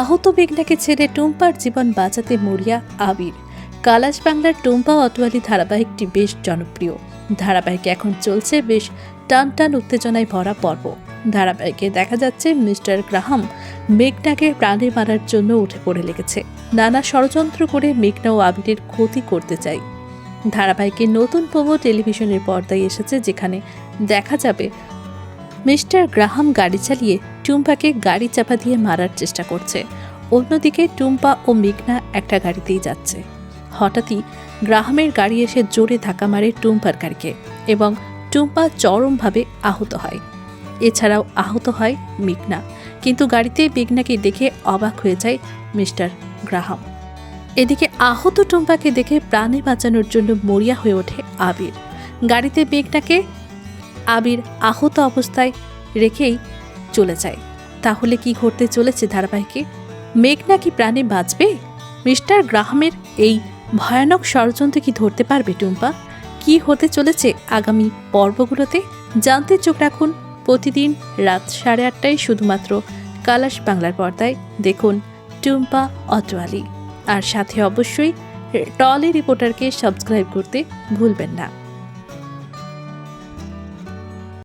আহত মেঘনাকে ছেড়ে টুম্পার জীবন বাঁচাতে মরিয়া আবির। কালাশ বাংলার টুম্পা অটোয়ালি ধারাবাহিকটি বেশ জনপ্রিয়। ধারাবাহিক এখন চলছে বেশ টান টান উত্তেজনায় ভরা পর্ব। ধারাবাহিকে দেখা যাচ্ছে মিস্টার গ্রাহাম মেঘনাকে প্রাণে মারার জন্য উঠে পড়ে লেগেছে। নানা ষড়যন্ত্র করে মেঘনা ও আবিরের ক্ষতি করতে চায়। ধারাবাহিকের নতুন প্রমো টেলিভিশনের পর্দায় এসেছে যেখানে দেখা যাবে মিস্টার গ্রাহাম গাড়ি চালিয়ে টুম্পাকে গাড়ি চাপা দিয়ে মারার চেষ্টা করছে। অন্যদিকে টুম্পা ও মেঘনা একটা গাড়িতেই যাচ্ছে। হঠাৎই গ্রাহামের গাড়ি এসে জোরে ধাক্কা মারে টুম্পার গাড়িকে এবং টুম্পা চরমভাবে আহত হয়। এছাড়াও আহত হয় মেঘনা। কিন্তু গাড়িতে মেঘনাকে দেখে অবাক হয়ে যায় মিস্টার গ্রাহাম। এদিকে আহত টুম্পাকে দেখে প্রাণে বাঁচানোর জন্য মরিয়া হয়ে ওঠে আবির। গাড়িতে মেঘনাকে আবির আহত অবস্থায় রেখেই চলে যায়। তাহলে কি ঘটতে চলেছে ধারাবাহিকে? মেঘনা কি প্রাণে বাঁচবে? মিস্টার গ্রাহামের এই ভয়ানক ষড়যন্ত্র কি ধরতে পারবে টুম্পা? কি হতে চলেছে আগামী পর্বগুলোতে? জানতে চোখ রাখুন, প্রতিদিন রাত সাড়ে আটটায় শুধুমাত্র কালাশ বাংলার পর্দায় দেখুন টুম্পা অটোয়ালি। আর সাথে অবশ্যই টলি রিপোর্টারকে সাবস্ক্রাইব করতে ভুলবেন না।